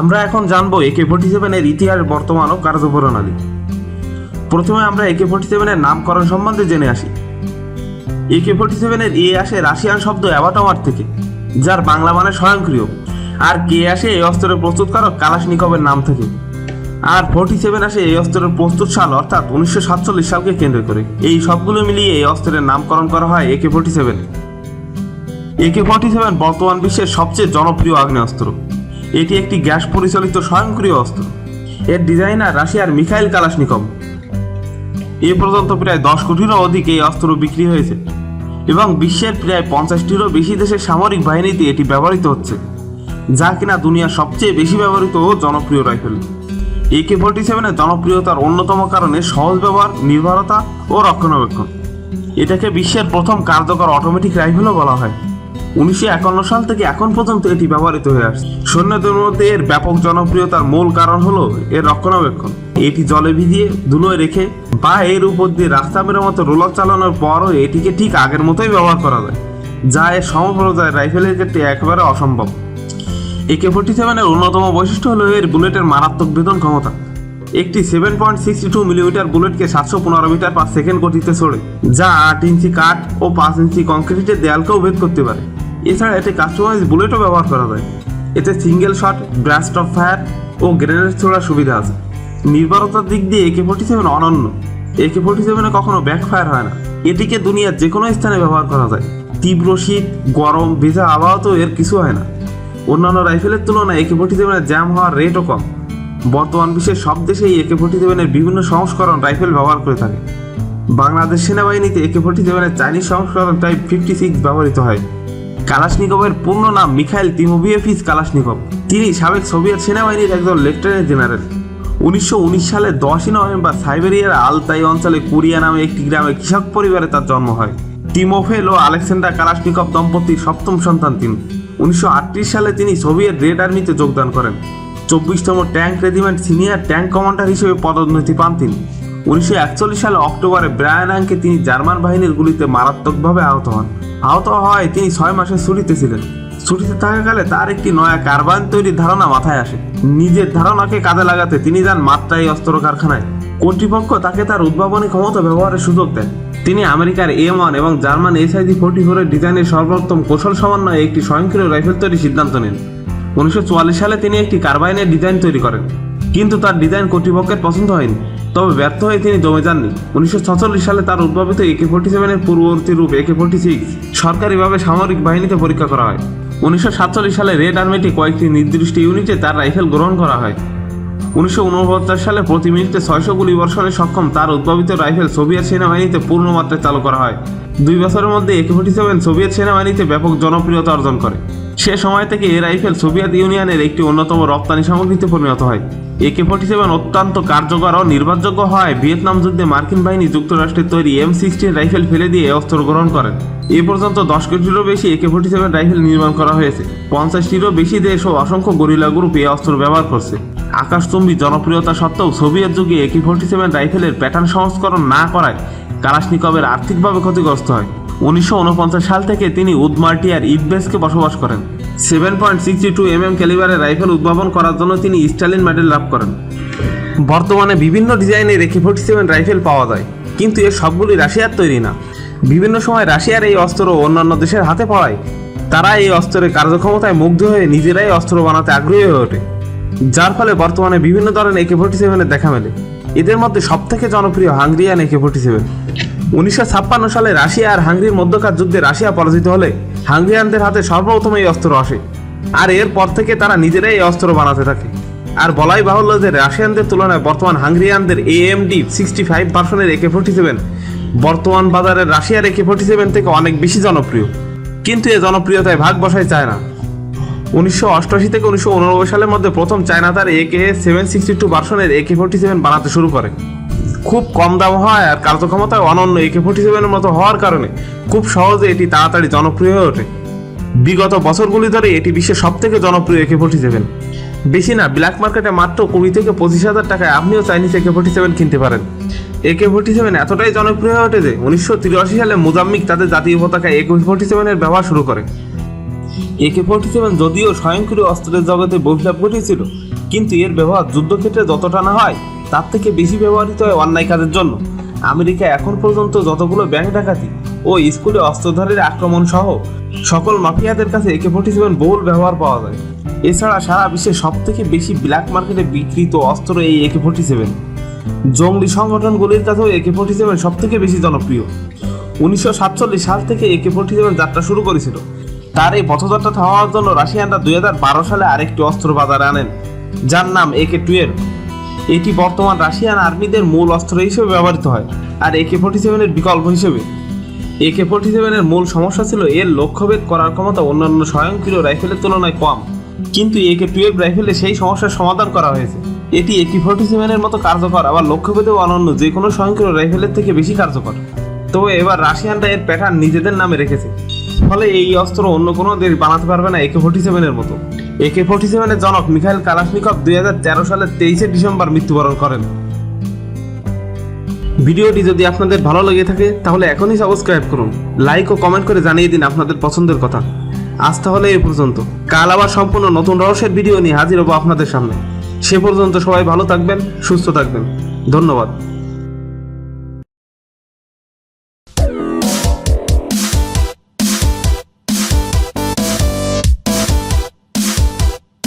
আমরা এখন জানব একে ফোর্টি সেভেনের ইতিহাস, বর্তমান ও কার্যপ্রণালী প্রথমে আমরা একে ফোর্টি সেভেনের নামকরণ সম্বন্ধে জেনে আসি। একে ফোর্টি সেভেনের এ আসে রাশিয়ান শব্দ অ্যাবাটমার থেকে, যার বাংলা মানে স্বয়ংক্রিয়, আর কে আসে এই অস্ত্রের প্রস্তুতকারক কালাশনিকবের নাম থেকে। আর ফোর্টি সেভেন আসে এই অস্ত্রের প্রস্তুত সাল, অর্থাৎ উনিশশো সাতচল্লিশ সালকে কেন্দ্র করে। এই সবগুলো মিলিয়ে এই অস্ত্রের নামকরণ করা হয় AK forty seven AK forty seven বর্তমান বিশ্বের সবচেয়ে জনপ্রিয় আগ্নেয়াস্ত্র। এটি একটি গ্যাস পরিচালিত স্বয়ংক্রিয় অস্ত্র। এর ডিজাইনার রাশিয়ার মিখাইল কালাশনিকভ। এ পর্যন্ত প্রায় দশ কোটিরও অধিক এই অস্ত্র বিক্রি হয়েছে এবং বিশ্বের প্রায় পঞ্চাশটিরও বেশি দেশের সামরিক বাহিনীতে এটি ব্যবহৃত হচ্ছে, যা কিনা দুনিয়ার সবচেয়ে বেশি ব্যবহৃত ও জনপ্রিয় রাইফেল। একে ফোর্টি সেভেনের জনপ্রিয়তার অন্যতম কারণে সহজ ব্যবহার, নির্ভরতা ও রক্ষণাবেক্ষণ। এটাকে বিশ্বের প্রথম কার্যকর অটোমেটিক রাইফেলও বলা হয়। উনিশশো একান্ন সাল থেকে এখন পর্যন্ত এটি ব্যবহৃত হয়ে আসছে। সৈন্যদের মধ্যে এর ব্যাপক জনপ্রিয়তার মূল কারণ হলো এর রক্ষণাবেক্ষণ। এটি জলে ভিজিয়ে, ধুলোয় রেখে বা এর উপর দিয়ে রাস্তা মেরামতো, রোলার চালানোর পরও এটিকে ঠিক আগের মতোই ব্যবহার করা যায়, যা এর সমপ্রদায় রাইফেলের ক্ষেত্রে একেবারে অসম্ভব। একে ফোর্টি সেভেনের অন্যতম বৈশিষ্ট্য হলো এর বুলেটের মারাত্মক বেদন ক্ষমতা। একটি seven point sixty two millimetre বুলেটকে সাতশো পনেরো মিটার পার সেকেন্ড গতিতে ছোড়ে যা আট ইঞ্চি কাঠ ও পাঁচ ইঞ্চি কংক্রিটের দেয়ালকেও ভেদ করতে পারে। এছাড়া এতে কাস্টমাইজ বুলেটও ব্যবহার করা যায়। এতে single shot burst of fire O grenade ছোড়ার সুবিধা আছে। নির্ভরতার দিক দিয়ে একে ফোর্টি সেভেন অনন্য। একে ফোর্টি সেভেনে কখনো ব্যাক ফায়ার হয় না। এটিকে দুনিয়ার যে কোনো স্থানে ব্যবহার করা যায়। তীব্র শীত, গরম, ভেজা আবহাওয়াতেও এর কিছু হয় না। অন্যান্য রাইফেলের তুলনায় একে ফোর্টি সেভেনের জ্যাম হওয়ার রেটও কম। বর্তমান বিশ্বের সব দেশেই একে ফোর্টি সেভেনের বিভিন্ন সংস্করণ রাইফেল ব্যবহার করে থাকে। বাংলাদেশ সেনাবাহিনীতে একে ফোর্টি সেভেনের চাইনিজ সংস্করণ টাইপ ফিফটি সিক্স ব্যবহৃত হয়। কালাশনিকভের পূর্ণ নাম মিখাইল তিমোভিয়েফিস কালাশনিকভ। তিনি সাবেক সোভিয়েত সেনাবাহিনীর একজন লেফটেন্যান্ট জেনারেল। উনিশশো উনিশ সালে দশই নভেম্বর সাইবেরিয়ার আলতাই অঞ্চলে কোরিয়া নামে একটি গ্রামে কৃষক পরিবারে তার জন্ম হয়। টিমোফেল ও আলেকজান্ডার কালাশনিকভ দম্পতির সপ্তম সন্তান তিনি। উনিশশো সালে তিনি সোভিয়েত রেড আর্মিতে যোগদান করেন। চব্বিশতম tank regiment senior tank commander হিসেবে পদোন্নতি পান তিনি। উনিশশো একচল্লিশ সালে অক্টোবরে ব্রায়ান আঙ্কে তিনি জার্মান বাহিনীর গুলিতে মারাত্মকভাবে আহত হন। আহত হওয়ায় তিনি ছয় মাসের ছুটিতে ছিলেন। ছুটিতে থাকাকালে তার একটি নয়া কারবান তৈরির ধারণা মাথায় আসে। নিজের ধারণাকে কাজে লাগাতে তিনি যান মাত্রাই অস্ত্র কারখানায় কর্তৃপক্ষ তাকে তার উদ্ভাবনী ক্ষমতা ব্যবহারের সুযোগ দেন। তিনি আমেরিকার এম ওয়ান এবং জার্মান এসআইজি ফোর্টি ফোরের ডিজাইনের সর্বোত্তম কৌশল সমন্বয়ে একটি স্বয়ংক্রিয় রাইফেল তৈরির সিদ্ধান্ত নেন। উনিশশো চুয়াল্লিশ সালে তিনি একটি কার্বাইনের ডিজাইন তৈরি করেন, কিন্তু তার ডিজাইন কর্তৃপক্ষের পছন্দ হয়নি, তবে ব্যর্থ হয়ে তিনি জমে যাননি। উনিশশো সালে তার উদ্ভাবিত একে ফোর্টি সেভেনের পূর্ববর্তী রূপ একে ফোর্টি সিক্স সরকারিভাবে সামরিক বাহিনীতে পরীক্ষা করা হয়। উনিশশো সাতচল্লিশ সালে রেড আর্মিটি কয়েকটি নির্দিষ্ট ইউনিটে তার রাইফেল গ্রহণ করা হয়। উনিশশো সালে প্রতি মিনিটে ছয়শো গুলি বর্ষণে সক্ষম তার উদ্ভাবিত রাইফেল সোভিয়েত সেনাবাহিনীতে পূর্ণ মাত্রায় চালু করা হয়। দুই বছরের মধ্যে একে ফোর্টি সেভেন সোভিয়েত সেনাবাহিনীতে ব্যাপক জনপ্রিয়তা অর্জন করে। সে সময় থেকে এই রাইফেল সোভিয়েত ইউনিয়নের একটি অন্যতম রপ্তানি সামগ্রীতে পরিণত হয়। একে ফোর্টি সেভেন অত্যন্ত কার্যকর ও নির্ভরযোগ্য হয় ভিয়েতনাম যুদ্ধে মার্কিন বাহিনী যুক্তরাষ্ট্রের তৈরি এম সিক্সটিন রাইফেল ফেলে দিয়ে অস্ত্র গ্রহণ করেন। এ পর্যন্ত দশ কোটিরও বেশি একে ফোর্টি সেভেন রাইফেল নির্মাণ করা হয়েছে। পঞ্চাশটিরও বেশি দেশ ও অসংখ্য গরিলা গ্রুপ এই অস্ত্র ব্যবহার করছে। আকাশচুম্বী জনপ্রিয়তা সত্ত্বেও সোভিয়েত যুগে একে ফোর্টি সেভেন রাইফেলের প্যাটার্ন সংস্করণ না করায় কালাশনিকবের আর্থিকভাবে ক্ষতিগ্রস্ত হয়। উনিশশো উনপঞ্চাশ সাল থেকে তিনি উদমার্টিয়ার ইদবেসকে বসবাস করেন। Seven point sixty two M M ক্যালিবারের rifle উদ্ভাবন করার জন্য তিনি স্টালিন মেডেল লাভ করেন। বর্তমানে বিভিন্ন ডিজাইনের একে ফোর্টি সেভেন রাইফেল পাওয়া যায়, কিন্তু এর সবগুলি রাশিয়ার তৈরি না। বিভিন্ন সময় রাশিয়ার এই অস্ত্র অন্যান্য দেশের হাতে পড়ায়। তারা এই অস্ত্রের কার্যক্ষমতায় মুগ্ধ হয়ে নিজেরাই অস্ত্র বানাতে আগ্রহী হয়ে ওঠে। যার ফলে বর্তমানে বিভিন্ন ধরনের একে ফোর্টি সেভেনের দেখা মেলে। এদের মধ্যে সবথেকে জনপ্রিয় হাঙ্গরিয়ান একে ফোর্টি সেভেন উনিশশো ছাপ্পান্ন সালে রাশিয়া আর হাঙ্গরির মধ্যকার যুদ্ধে রাশিয়া পরাজিত হলে হাঙ্গরিয়ানদের হাতে সর্বপ্রথম এই অস্ত্র আসে। আর এরপর থেকে তারা নিজেরাই এই অস্ত্র বানাতে থাকে। আর বলাই বাহুল্য যে রাশিয়ানদের তুলনায় বর্তমান হাঙ্গরিয়ানদের এএমডি সিক্সটি ফাইভ ভার্সনের একে ফোর্টি সেভেন বর্তমান বাজারে রাশিয়ার একে ফোর্টি সেভেন থেকে অনেক বেশি জনপ্রিয়। কিন্তু এ জনপ্রিয়তায় ভাগ বসায় চায় না। উনিশশো অষ্টআশি থেকে উনিশশো উননব্বই সালের মধ্যে প্রথম চায়না তার একে সেভেন সিক্সটি টু ভার্সনের একে ফোর্টি সেভেন বানাতে শুরু করে। খুব কম দাম হয় আর কার্যক্ষমতায় অনন্য একে ফোর্টি সেভেনের মতো হওয়ার কারণে খুব সহজে এটি তাড়াতাড়ি জনপ্রিয় হয়ে ওঠে। বিগত বছরগুলি ধরে এটি বিশ্বের সব থেকে জনপ্রিয় একে ফোর্টি সেভেন। বেশি না ব্ল্যাক মার্কেটে মাত্র কুড়ি থেকে পঁচিশ হাজার টাকায় আপনিও চাইনিজ একে ফোর্টি সেভেন কিনতে পারেন। একে ফোর্টি সেভেন এতটাই জনপ্রিয় হয়ে ওঠে যে উনিশশো তিরাশি সালে মোজাম্বিক তাদের জাতীয় পতাকা একে ফোর্টি সেভেনের ব্যবহার শুরু করে। একে ফোর্টি সেভেন যদিও স্বয়ংক্রিয় অস্ত্রের জগতে বৈপ্লব ঘটিয়েছিল, কিন্তু এর ব্যবহার যুদ্ধক্ষেত্রে যতটা না হয়, তার থেকে বেশি ব্যবহৃত হয় অন্যায় কাজের জন্য। আমেরিকা এখন পর্যন্ত যতগুলো ব্যাংক ডাকাতি ও স্কুলে অস্ত্রধারীর আক্রমণ সহ সকল মাফিয়াদের কাছে একে ফোর্টি সেভেন বহুল ব্যবহার পাওয়া যায়। এছাড়া সারা বিশ্বে সব থেকে বেশি ব্ল্যাক মার্কেটে বিক্রিত অস্ত্র এই একে ফোর্টি সেভেন জঙ্গলি সংগঠনগুলির কাছেও একে ফোর্টি সেভেন সব থেকে বেশি জনপ্রিয়। উনিশশো সাতচল্লিশ সাল থেকে একে ফোর্টি সেভেন যাত্রা শুরু করেছিল। তার এই পথযাত্রা থামানোর জন্য রাশিয়ানরা দুই হাজার বারো সালে আরেকটি অস্ত্র বাজারে আনেন, যার নাম একে টুয়েলভ। এটি বর্তমান রাশিয়ান আর্মিদের মূল অস্ত্র হিসেবে ব্যবহৃত হয়, আর একে ফোর্টি সেভেনের বিকল্প হিসেবে। একে ফোর্টি সেভেনের মূল সমস্যা ছিল এর লক্ষ্যভেদ করার ক্ষমতা অন্যান্য স্বয়ংক্রিয় রাইফেলের তুলনায় কম। কিন্তু একে টুয়েলভ রাইফেলে সেই সমস্যার সমাধান করা হয়েছে। এটি একে ফোর্টি সেভেনের মতো কার্যকর, আবার লক্ষ্যভেদেও অনন্য যে কোনো স্বয়ংক্রিয় রাইফেলের থেকে বেশি কার্যকর। তবে এবার রাশিয়ানরা এর প্যাটার্ন নিজেদের নামে রেখেছে। ফলে এই অস্ত্র অন্য কোনো দেশ বানাতে পারবে না একে ফোর্টি সেভেনের মতো। একে ফোর্টি সেভেনের জনক মিখাইল কালাশনিকভ দুই হাজার তেরো সালের তেইশে ডিসেম্বর মৃত্যুবরণ করেন। ভিডিওটি যদি আপনাদের ভালো লেগে থাকে, তাহলে এখনই সাবস্ক্রাইব করুন। লাইক ও কমেন্ট করে জানিয়ে দিন আপনাদের পছন্দের কথা। আজ তাহলে এই পর্যন্ত। কাল আবার সম্পূর্ণ নতুন রহস্যের ভিডিও নিয়ে হাজির হব আপনাদের সামনে। সে পর্যন্ত সবাই ভালো থাকবেন, সুস্থ থাকবেন। ধন্যবাদ।